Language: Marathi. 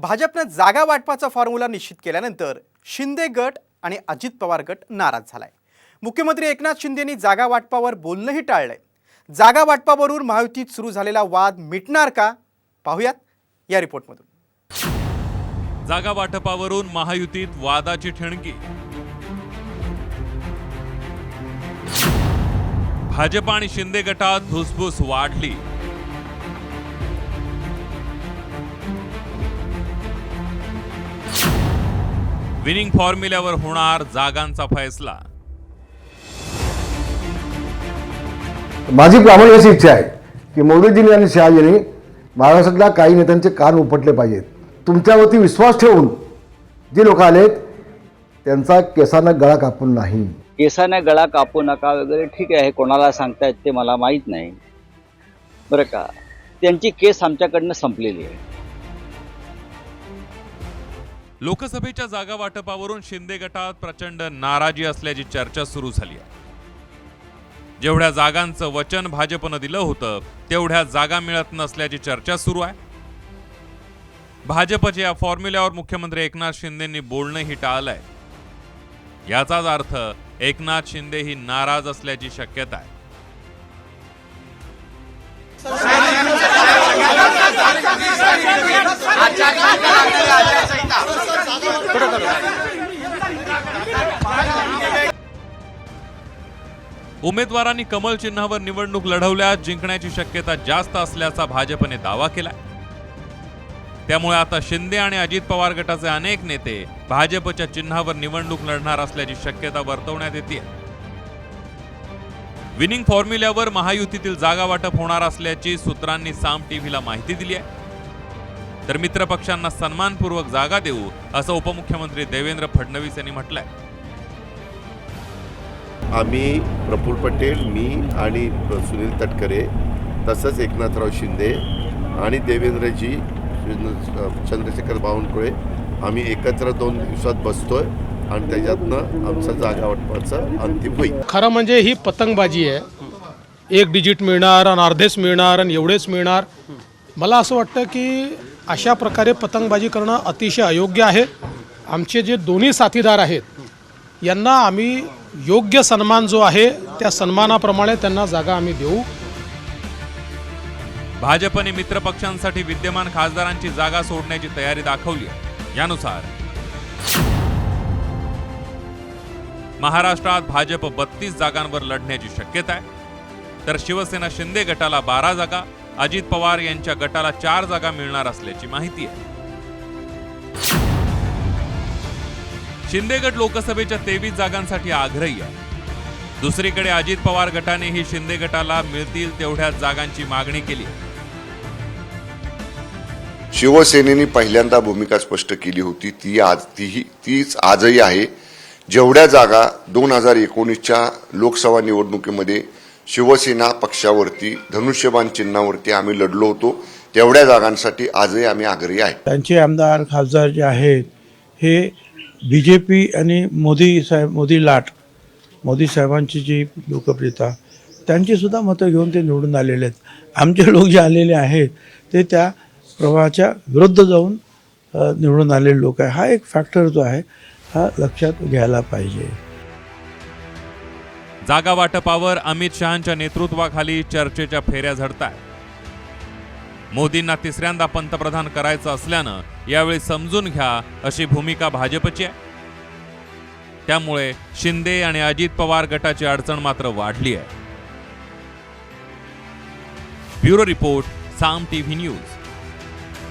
भाजपनं जागा वाटपाचा फॉर्म्युला निश्चित केल्यानंतर शिंदे गट आणि अजित पवार गट नाराज झालाय. मुख्यमंत्री एकनाथ शिंदेनी जागा वाटपावर बोलणंही टाळलंय. जागा वाटपावरून महायुतीत सुरू झालेला वाद मिटणार का? पाहूयात या रिपोर्टमधून. जागा वाटपावरून महायुतीत वादाची ठिणगी भाजप आणि शिंदे गटात धुसफूस वाढली. विनिंग फॉर्म्युल्यावर होणार जागांचा फैसला. माझी प्रामाणिक इच्छा आहे की मोदीजींनी आणि शहाजींनी महाराष्ट्रातल्या काही नेत्यांचे कान उपटले पाहिजेत. तुमच्यावरती विश्वास ठेवून जे लोक आलेत त्यांचा केसांना गळा कापून नाही. केसाने गळा कापू नका वगैरे ठीक आहे कोणाला सांगतायत ते मला माहीत नाही. बरं का? त्यांची केस आमच्याकडनं संपलेली आहे. लोकसभेच्या जागा वाटपावरून शिंदे गटात प्रचंड नाराजी असल्याची चर्चा सुरू झाली आहे. जेवढ्या जागांचं वचन भाजपनं दिलं होतं तेवढ्या जागा मिळत नसल्याची चर्चा सुरू आहे. भाजपच्या या फॉर्म्युल्यावर मुख्यमंत्री एकनाथ शिंदेंनी बोलणंही टाळलंय. याचाच अर्थ एकनाथ शिंदे ही नाराज असल्याची शक्यता आहे. उमेदवारांनी कमल चिन्हावर निवडणूक लढवल्यास जिंकण्याची शक्यता जास्त असल्याचा भाजपने दावा केला त्यामुळे आता शिंदे आणि अजित पवार गटाचे अनेक नेते भाजपच्या चिन्हावर निवडणूक लढणार असल्याची शक्यता वर्तवण्यात येते विनिंग फॉर्म्युल्यावर महायुतीतील जागा वाटप होणार असल्याची सूत्रांनी साम टीव्हीला माहिती दिली आहे. तर मित्रपक्षांना सन्मानपूर्वक जागा देऊ असं उपमुख्यमंत्री देवेंद्र फडणवीस यांनी म्हटलंय. आम्ही प्रफुल पटेल मी आणि सुनील तटकरे तसंच एकनाथराव शिंदे आणि देवेंद्रजी चंद्रशेखर बावनकुळे आम्ही एकत्र दोन दिवसात बसतोय आणि त्याच्यातनं आमचं जागा वाटपाचं अंतिम होईल. खरं म्हणजे ही पतंगबाजी आहे. एक डिजिट मिळणार आणि अर्धेच मिळणार आणि एवढेच मिळणार. मला असं वाटतं की अशा प्रकारे पतंगबाजी करणं अतिशय अयोग्य आहे. आमचे जे दोन्ही साथीदार आहेत यांना आम्ही योग्य सन्मान जो आहे त्या सन्मानाप्रमाणे त्यांना जागा आम्ही देऊ. भाजपने मित्रपक्षांसाठी विद्यमान खासदारांची जागा सोडण्याची तयारी दाखवली आहे. यानुसार महाराष्ट्रात भाजप बत्तीस जागांवर लढण्याची शक्यता आहे. तर शिवसेना शिंदे गटाला बारा जागा अजित पवार यांच्या गटाला चार जागा मिळणार असल्याची माहिती आहे. शिंदे गट लोकसभेच्या तेवीस जागांसाठी आग्रही आहे. दुसरीकडे अजित पवार गटानेही शिंदे गटाला मिळतील तेवढ्याच जागांची मागणी केली. शिवसेनेने पहिल्यांदा भूमिका स्पष्ट केली होती. ती आज तीही तीच आजही आहे. जेवढ्या जागा दोन हजार एकोणीसच्या लोकसभा निवडणुकीमध्ये शिवसेना पक्षावरती धनुष्यबाण चिन्हावरती आम्ही लढलो होतो तेवढ्या जागांसाठी आजही आम्ही आग्रही आहे. त्यांचे आमदार खासदार जे आहेत हे बी जे पी आणि मोदी साहेब मोदी लाट मोदी साहेबांची जी लोकप्रियता त्यांचीसुद्धा मतं घेऊन ते निवडून आलेले आहेत. आमचे लोक जे आलेले आहेत ते त्या प्रवाहाच्या विरुद्ध जाऊन निवडून आलेले लोक आहे हा एक फॅक्टर जो आहे हा लक्षात घ्यायला पाहिजे. जागा वाटपावर अमित शहांच्या नेतृत्वाखाली चर्चेच्या फेऱ्या झडतात मोदींना तिसऱ्यांदा पंतप्रधान करायचं असल्यानं यावेळी समजून घ्या अशी भूमिका भाजपची आहे. त्यामुळे शिंदे आणि अजित पवार गटाची अडचण मात्र वाढली आहे. Bureau report Saam TV news.